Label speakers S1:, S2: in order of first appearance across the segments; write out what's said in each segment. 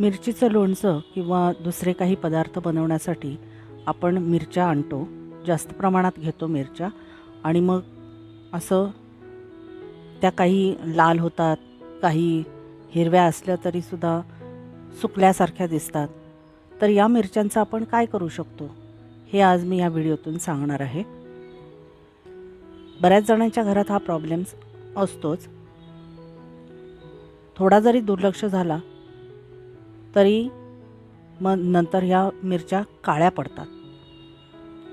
S1: मिरचीचं लोणचं किंवा दुसरे काही पदार्थ बनवण्यासाठी आपण मिरच्या आणतो. जास्त प्रमाणात घेतो मिरच्या. आणि मग असं त्या काही लाल होतात काही हिरव्या असल्या तरीसुद्धा सुकल्यासारख्या दिसतात. तर या मिरच्यांचं आपण काय करू शकतो? हे आज मी या व्हिडिओतून सांगणार आहे. बऱ्याच जणांच्या घरात हा प्रॉब्लेम्स असतोच. थोडा जरी दुर्लक्ष झाला तरी मग नंतर ह्या मिरच्या काळ्या पडतात.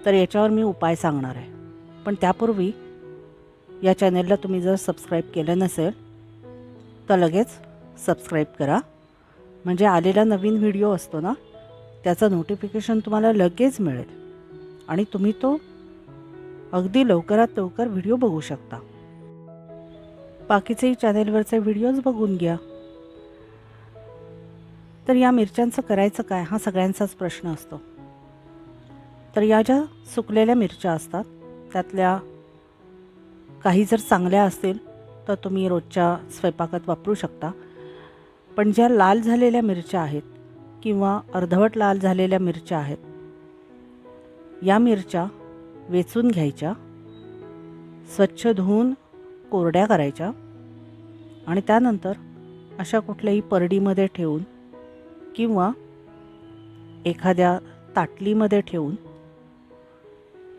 S1: तर याच्यावर मी उपाय सांगणार आहे. पण त्यापूर्वी या चॅनेलला तुम्ही जर सबस्क्राईब केलं नसेल तर लगेच सबस्क्राईब करा. म्हणजे आलेला नवीन व्हिडिओ असतो ना त्याचं नोटिफिकेशन तुम्हाला लगेच मिळेल. आणि तुम्ही तो अगदी लवकरात लवकर व्हिडिओ बघू शकता. बाकीचेही चॅनेलवरचे व्हिडिओज बघून घ्या. तर या मिरच्यांचं करायचं काय? हा सगळ्यांचाच प्रश्न असतो. तर या ज्या सुकलेल्या मिरच्या असतात त्यातल्या काही जर चांगल्या असतील तर तुम्ही रोजच्या स्वयंपाकात वापरू शकता. पण ज्या लाल झालेल्या मिरच्या आहेत किंवा अर्धवट लाल झालेल्या मिरच्या आहेत या मिरच्या वेचून घ्यायच्या स्वच्छ धुवून कोरड्या करायच्या आणि त्यानंतर अशा कुठल्याही परडीमध्ये ठेवून किंवा एखाद्या ताटलीमध्ये ठेवून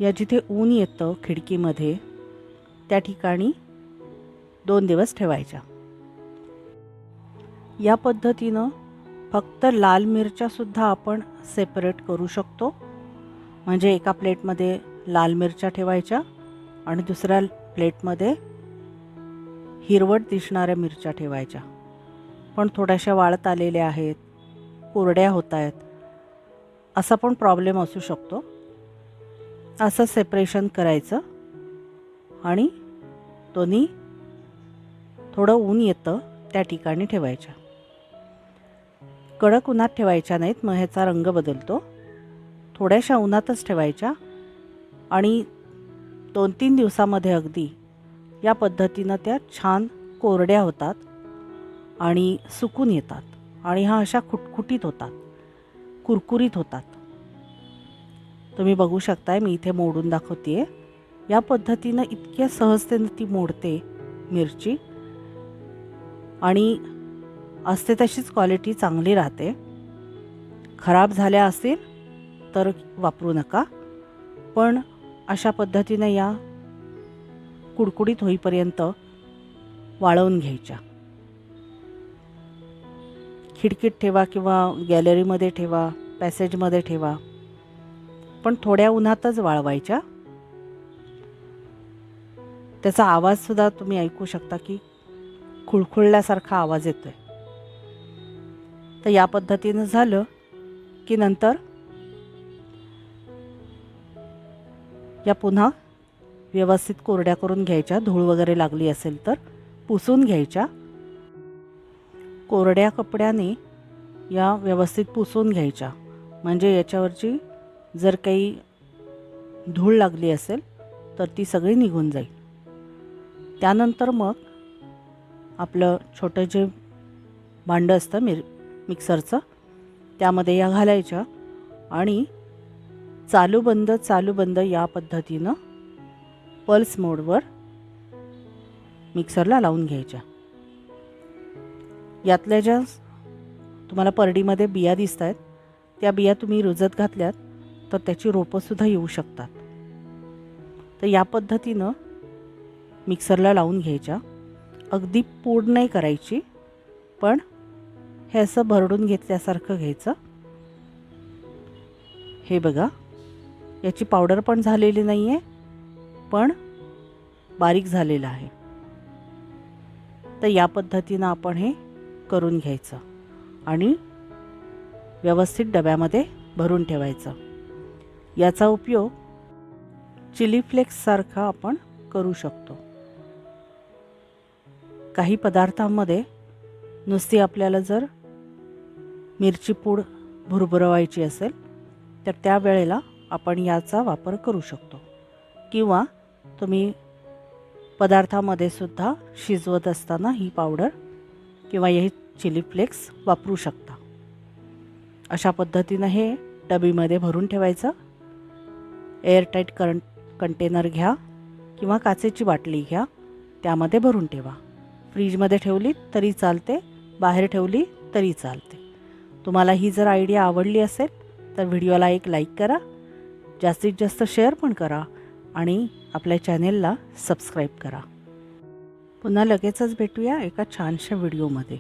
S1: या जिथे ऊन येतं खिडकीमध्ये त्या ठिकाणी दोन दिवस ठेवायच्या. या पद्धतीनं फक्त लाल मिरच्यासुद्धा आपण सेपरेट करू शकतो. म्हणजे एका प्लेटमध्ये लाल मिरच्या ठेवायच्या आणि दुसऱ्या प्लेटमध्ये हिरवट दिसणाऱ्या मिरच्या ठेवायच्या. पण थोड्याशा वाळत आलेल्या आहेत कोरड्या होत आहेत. असा पण प्रॉब्लेम असू शकतो. असं सेपरेशन करायचं आणि दोन्ही थोडं ऊन येतं त्या ठिकाणी ठेवायच्या. कडक उन्हात ठेवायच्या नाहीत मग ह्याचा रंग बदलतो. थोड्याशा उन्हातच ठेवायच्या आणि दोन तीन दिवसामध्ये अगदी या पद्धतीनं त्या छान कोरड्या होतात आणि सुकून येतात. आणि हा अशा खुटखुटीत होतात. कुरकुरीत होतात. तुम्ही बघू शकताय मी इथे मोडून दाखवते या पद्धतीनं इतक्या सहजतेनं ती मोडते मिरची. आणि असते तशीच क्वालिटी चांगली राहते. खराब झाल्या असतील तर वापरू नका. पण अशा पद्धतीनं या कुडकुडीत होईपर्यंत वाळवून घ्यायच्या. खिडकीत ठेवा किंवा गॅलरीमध्ये ठेवा पॅसेजमध्ये ठेवा. पण थोड्या उन्हातच वाळवायच्या. त्याचा आवाजसुद्धा तुम्ही ऐकू शकता की खुळखुळल्यासारखा आवाज येतो आहे तर या पद्धतीनं झालं की नंतर या पुन्हा व्यवस्थित कोरड्या करून घ्यायच्या धूळ वगैरे लागली असेल तर पुसून घ्यायच्या. कोरड्या कपड्याने या व्यवस्थित पुसून घ्यायच्या. म्हणजे याच्यावरची जर काही धूळ लागली असेल तर ती सगळी निघून जाईल. त्यानंतर मग आपलं छोटं जे भांडं असतं मिर मिक्सरचं त्यामध्ये या घालायच्या आणि चालू बंद चालू बंद या पद्धतीनं पल्स मोडवर मिक्सरला लावून घ्यायच्या. यातल्या ज्या तुम्हाला परडीमध्ये बिया दिसत आहेत त्या बिया तुम्ही रुजत घातल्यात तर त्याची रोपंसुद्धा येऊ शकतात. तर या पद्धतीनं मिक्सरला लावून घ्यायच्या. अगदी पूड नाही करायची पण हे असं भरडून घेतल्यासारखं घ्यायचं. हे बघा याची पावडर पण झालेली नाही आहे पण बारीक झालेलं आहे. तर या पद्धतीनं आपण हे करून घ्यायचं आणि व्यवस्थित डब्यामध्ये भरून ठेवायचं. याचा उपयोग चिली फ्लेक्ससारखा आपण करू शकतो. काही पदार्थांमध्ये नुसती आपल्याला जर मिरची पूड भुरभुरवायची असेल तर त्यावेळेला आपण याचा वापर करू शकतो. किंवा तुम्ही पदार्थामध्ये सुद्धा शिजवत असताना ही पावडर किंवा हे चिली फ्लेक्स वापरू शकता. अशा पद्धतीनं हे डबीमध्ये भरून ठेवायचं. एअरटाईट करंट कंटेनर घ्या किंवा काचेची बाटली घ्या त्यामध्ये भरून ठेवा. फ्रीजमध्ये ठेवली तरी चालते बाहेर ठेवली तरी चालते. तुम्हाला ही जर आयडिया आवडली असेल तर व्हिडिओला एक लाईक करा जास्तीत जास्त शेअर पण करा आणि आपल्या चॅनेलला सबस्क्राईब करा. पुन्हा लगेचच भेटूया एका छानशा व्हिडिओमध्ये.